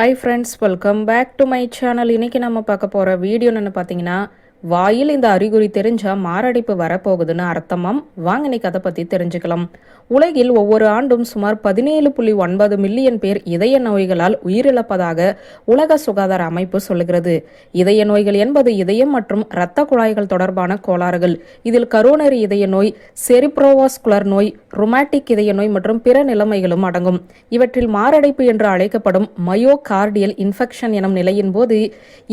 Hi friends welcome back to my channel இன்னைக்கு நம்ம பார்க்க போகிற வீடியோ என்னென்னு பார்த்தீங்கன்னா வாயில் இந்த அறிகுறி தெரிஞ்சால் மாரடைப்பு வரப்போகுதுன்னு அர்த்தமாம். வாங்க இன்னைக்கு அதை பற்றி தெரிஞ்சுக்கலாம். உலகில் ஒவ்வொரு ஆண்டும் சுமார் பதினேழு புள்ளி ஒன்பது மில்லியன் பேர் இதய நோய்களால் உயிரிழப்பதாக உலக சுகாதார அமைப்பு சொல்லுகிறது. இதய நோய்கள் என்பது இதயம் மற்றும் இரத்த குழாய்கள் தொடர்பான கோளாறுகள். இதில் கரோனரி இதய நோய் செரிப்ரோவாஸ்குலர் நோய் ரொமாட்டிக் இதய நோய் மற்றும் பிற நிலைமைகளும் அடங்கும். இவற்றில் மாரடைப்பு என்று அழைக்கப்படும் மயோகார்டியல் இன்ஃபெக்ஷன் எனும் நிலையின் போது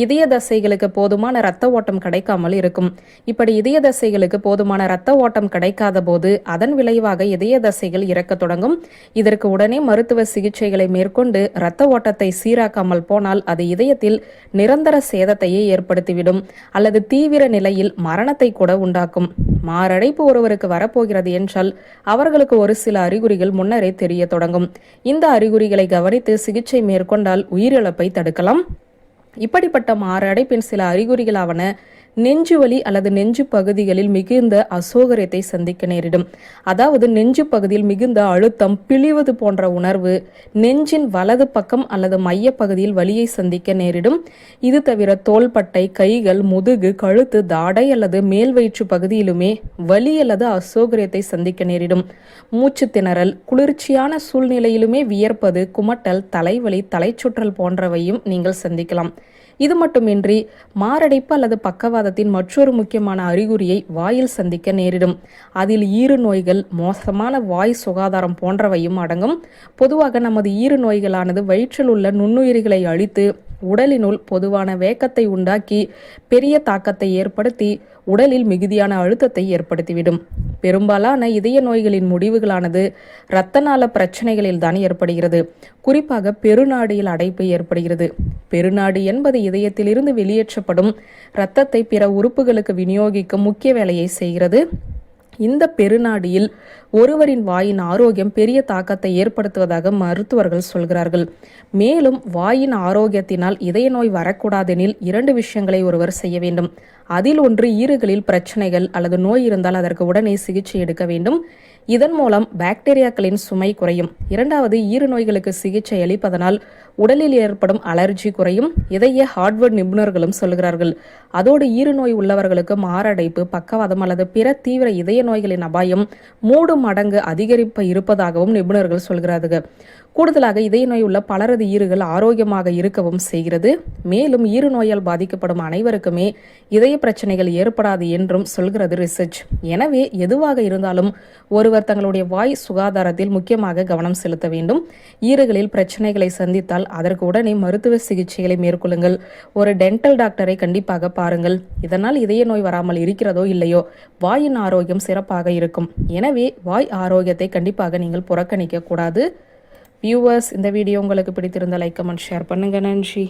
இதய தசைகளுக்கு போதுமான இரத்த ஓட்டம் கிடைக்காமல் இருக்கும். இப்படி இதய தசைகளுக்கு போதுமான இரத்த ஓட்டம் கிடைக்காத போது அதன் விளைவாக இதய தசைகள் இறக்க தொடங்கும். இதற்கு உடனே மருத்துவ சிகிச்சைகளை மேற்கொண்டு இரத்த ஓட்டத்தை சீராக்காமல் போனால் அது இதயத்தில் நிரந்தர சேதத்தையே ஏற்படுத்திவிடும் அல்லது தீவிர நிலையில் மரணத்தை கூட உண்டாக்கும். மாரடைப்பு ஒருவருக்கு வரப்போகிறது என்றால் அவர் அவர்களுக்கு ஒரு சில அறிகுறிகள் முன்னரே தெரிய தொடங்கும். இந்த அறிகுறிகளை கவனித்து சிகிச்சை மேற்கொண்டால் உயிரிழப்பை தடுக்கலாம். இப்படிப்பட்ட மாரடைப்பின் சில அறிகுறிகளாவன நெஞ்சு வலி அல்லது நெஞ்சு பகுதிகளில் மிகுந்த அசோகரியத்தை சந்திக்க நேரிடும். அதாவது நெஞ்சு பகுதியில் மிகுந்த அழுத்தம் பிழிவது போன்ற உணர்வு நெஞ்சின் வலது பக்கம் அல்லது மைய பகுதியில் வலியை சந்திக்க நேரிடும். இது தவிர தோள்பட்டை கைகள் முதுகு கழுத்து தாடை அல்லது மேல் வயிற்று பகுதியிலுமே வலி அல்லது அசோகரியத்தை சந்திக்க நேரிடும். மூச்சு திணறல் குளிர்ச்சியான சூழ்நிலையிலுமே வியர்ப்பது குமட்டல் தலைவலி தலைச்சுற்றல் போன்றவையும் நீங்கள் சந்திக்கலாம். இது மட்டுமின்றி மாரடைப்பு அல்லது பக்கவாத பக்கவாதத்தின் மற்றொரு முக்கியமான அறிகுறியை வாயில் சந்திக்க நேரிடும். அதில் ஈறு நோய்கள் மோசமான வாய் சுகாதாரம் போன்றவையும் அடங்கும். பொதுவாக நமது ஈறு நோய்களானது வயிற்றில் உள்ள நுண்ணுயிரிகளை அழித்து உடலினுள் பொதுவான வேக்கத்தை உண்டாக்கி பெரிய தாக்கத்தை ஏற்படுத்தி உடலில் மிகுதியான அழுத்தத்தை ஏற்படுத்திவிடும். பெரும்பாலான இதய நோய்களின் முடிவுகளானது இரத்த நாள பிரச்சனைகளில் தான் ஏற்படுகிறது. குறிப்பாக பெருநாடியில் அடைப்பு ஏற்படுகிறது. பெருநாடி என்பது இதயத்திலிருந்து வெளியேற்றப்படும் இரத்தத்தை பிற உறுப்புகளுக்கு விநியோகிக்கும் முக்கிய வேலையை செய்கிறது. இந்த பெருநாடியில் ஒருவரின் வாயின் ஆரோக்கியம் பெரிய தாக்கத்தை ஏற்படுத்துவதாக மருத்துவர்கள் சொல்கிறார்கள். மேலும் வாயின் ஆரோக்கியத்தினால் இதய நோய் வரக்கூடாதெனில் இரண்டு விஷயங்களை ஒருவர் செய்ய வேண்டும். அதில் ஒன்று ஈறுகளில் பிரச்சனைகள் அல்லது நோய் இருந்தால் அதற்கு உடனே சிகிச்சை எடுக்க வேண்டும். இதன் மூலம் பாக்டீரியாக்களின் சுமை குறையும். இரண்டாவது ஈறு நோய்களுக்கு சிகிச்சை அளிப்பதனால் உடலில் ஏற்படும் அலர்ஜி குறையும். இதய ஹார்ட்வேர்ட் நிபுணர்களும் சொல்கிறார்கள். அதோடு ஈறு நோய் உள்ளவர்களுக்கு மாரடைப்பு பக்கவாதம் அல்லது பிற தீவிர இதய நோய்களின் அபாயம் மூடு மடங்கு அதிகரிப்பு இருப்பதாகவும் நிபுணர்கள் சொல்கிறார்கள். கூடுதலாக இதய நோய் உள்ள பலரது ஈறுகள் ஆரோக்கியமாக இருக்கவும் செய்கிறது. மேலும் ஈறு நோயால் பாதிக்கப்படும் அனைவருக்குமே இதய பிரச்சனைகள் ஏற்படாது என்றும் சொல்கிறது ரிசர்ச். எனவே எதுவாக இருந்தாலும் ஒருவர் தங்களுடைய வாய் சுகாதாரத்தில் முக்கியமாக கவனம் செலுத்த வேண்டும். ஈறுகளில் பிரச்சனைகளை சந்தித்தால் அதற்கு உடனே மருத்துவ சிகிச்சைகளை மேற்கொள்ளுங்கள். ஒரு டென்டல் டாக்டரை கண்டிப்பாக பாருங்கள். இதனால் இதய நோய் வராமல் இருக்கிறதோ இல்லையோ? வாயின் ஆரோக்கியம் சிறப்பாக இருக்கும். எனவே வாய் ஆரோக்கியத்தை கண்டிப்பாக நீங்கள் புறக்கணிக்க கூடாது. வியூவர்ஸ் இந்த வீடியோ உங்களுக்கு பிடித்திருந்த லைக் கமெண்ட் ஷேர் பண்ணுங்க. நன்றி.